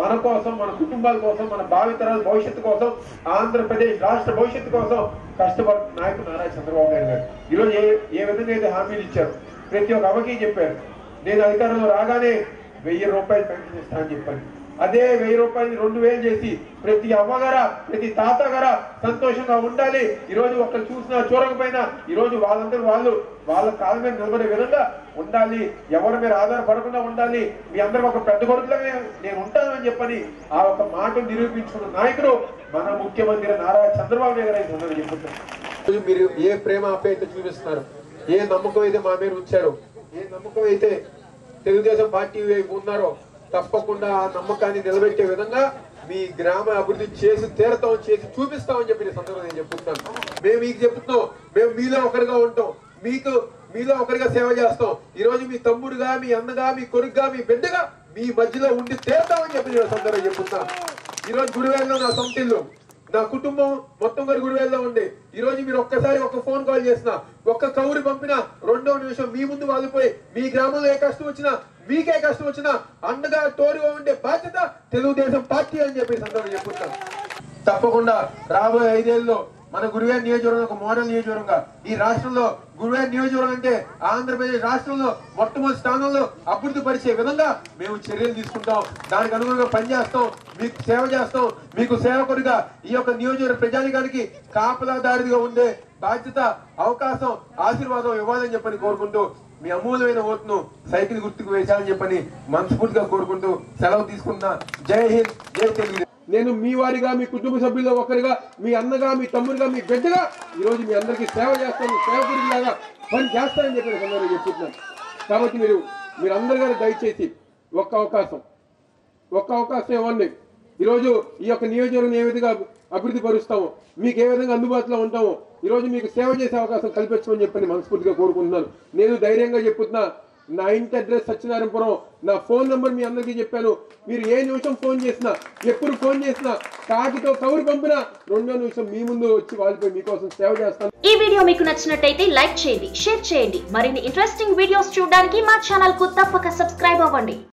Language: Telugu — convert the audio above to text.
మన కోసం మన కుటుంబాల కోసం మన భావితరాల భవిష్యత్తు కోసం ఆంధ్రప్రదేశ్ రాష్ట్ర భవిష్యత్తు కోసం కష్టపడుతున్న నాయకుడు నారా చంద్రబాబు నాయుడు గారు. ఈరోజు ఏ ఏ విధంగా అయితే హామీలు ఇచ్చారు ప్రతి ఒక్క అమ్మకి చెప్పారు. నేను అధికారంలో రాగానే వెయ్యి రూపాయలు పెన్షన్ ఇస్తా అని చెప్పాను. అదే వెయ్యి రూపాయలు రెండు వేలు చేసి ప్రతి అమ్మగార ప్రతి తాతగార సంతోషంగా ఉండాలి. ఈరోజు ఒకరు చూసినా చూడకపోయినా ఈరోజు వాళ్ళందరూ వాళ్ళు వాళ్ళ కాళ్ళ మీద నిలబడే విధంగా ఉండాలి. ఎవరి మీద ఆధారపడకుండా ఉండాలి. మీ అందరూ ఒక పెద్ద కొడుకులనే నేను ఉంటాను అని చెప్పని ఆ ఒక మాట నిరూపించుకున్న నాయకుడు మన ముఖ్యమంత్రి నారా చంద్రబాబు నాయుడు గారు అని చెప్తున్నారు మీరు ఏ ప్రేమ ఆప్యాయత చూపిస్తున్నారు? ఏ నమ్మకం అయితే మా మీద ఉంచారు? ఏ నమ్మకం అయితే తెలుగుదేశం పార్టీ వైపు ఉన్నారో? తప్పకుండా ఆ నమ్మకాన్ని నిలబెట్టే విధంగా మీ గ్రామ అభివృద్ధి చేసి తీరతాం చేసి చూపిస్తామని చెప్పి సందర్భంగా నేను చెప్పుకుంటాను మేము మీకు చెప్తున్నాం మేము మీలో ఒకరిగా ఉంటాం. మీకు మీలో ఒకరిగా సేవ చేస్తాం. ఈ రోజు మీ తమ్ముడుగా మీ అన్నగా మీ కొడుకుగా మీ బిడ్డగా మీ మధ్యలో ఉండి తీరతామని చెప్పి నేను సందర్భంగా చెప్తున్నాను ఈ రోజు నా సొంత ఇల్లు. నా కుటుంబం మొత్తం గారి గుడివేల్లో ఉండే ఈ రోజు మీరు ఒక్కసారి ఒక ఫోన్ కాల్ చేసిన ఒక్క కౌరు పంపిన రెండో నిమిషం మీ ముందు వాలిపోయి మీ గ్రామంలో ఏ కష్టం వచ్చినా మీకే కష్టం వచ్చినా అండగా తోడుగా ఉండే బాధ్యత తెలుగుదేశం పార్టీ అని చెప్పి సందర్భం చెప్పుకుంటాం తప్పకుండా రాబోయే ఐదేళ్ళలో మన గురువేర్ నియోజకవర్గం ఒక మోడల్ నియోజకవర్గంగా. ఈ రాష్ట్రంలో గురువేర్ నియోజకవర్గం అంటే ఆంధ్రప్రదేశ్ రాష్ట్రంలో మొట్టమొదటి స్థానంలో అభివృద్ధి పరిచే విధంగా మేము చర్యలు తీసుకుంటాం. దానికి అనుగుణంగా పనిచేస్తాం. మీకు సేవ చేస్తాం. మీకు సేవకుడిగా ఈ యొక్క నియోజకవర్గ ప్రజానికానికి కాపలాదారిగా ఉండే బాధ్యత అవకాశం ఆశీర్వాదం ఇవ్వాలని చెప్పని కోరుకుంటూ మీ అమూల్యమైన ఓట్ను సైకిల్ గుర్తుకు వేశాలని చెప్పని మనస్ఫూర్తిగా కోరుకుంటూ సెలవు తీసుకున్నా జై హింద్ జై తెలుగు. నేను మీ వారిగా మీ కుటుంబ సభ్యుల్లో ఒకరిగా మీ అన్నగా మీ తమ్ముడిగా మీ బిడ్డగా ఈరోజు మీ అందరికీ సేవ చేస్తాను సేవకుడిలాగా పని చేస్తానని చెప్పి నేను సందర్భంగా చెప్తున్నాను కాబట్టి మీరు మీరు అందరు గారు దయచేసి ఒక్క అవకాశం ఒక్క అవకాశం ఇవ్వండి. ఈరోజు ఈ యొక్క నియోజకవర్గం ఏ విధంగా అభివృద్ధి పరుస్తామో మీకు ఏ విధంగా అందుబాటులో ఉంటామో ఈరోజు మీకు సేవ చేసే అవకాశం కల్పించమని చెప్పని మనస్ఫూర్తిగా కోరుకుంటున్నాను. నేను ధైర్యంగా చెప్తున్నా నా ఇంటి అడ్రస్ సత్యనారాయణపురం. నా ఫోన్ నెంబర్ మీ అందరికీ చెప్పాను. మీరు ఏ నిమిషం ఫోన్ చేసినా ఎప్పుడు ఫోన్ చేసినా కాకితో కౌరు పంపినా రెండో నిమిషం మీ ముందు వచ్చి వాళ్ళపై మీకోసం సేవ చేస్తాను. ఈ వీడియో మీకు నచ్చినట్టయితే లైక్ చేయండి షేర్ చేయండి. మరిన్ని ఇంట్రెస్టింగ్ వీడియోస్ చూడడానికి మా ఛానల్కు తప్పక సబ్స్క్రైబ్ అవ్వండి.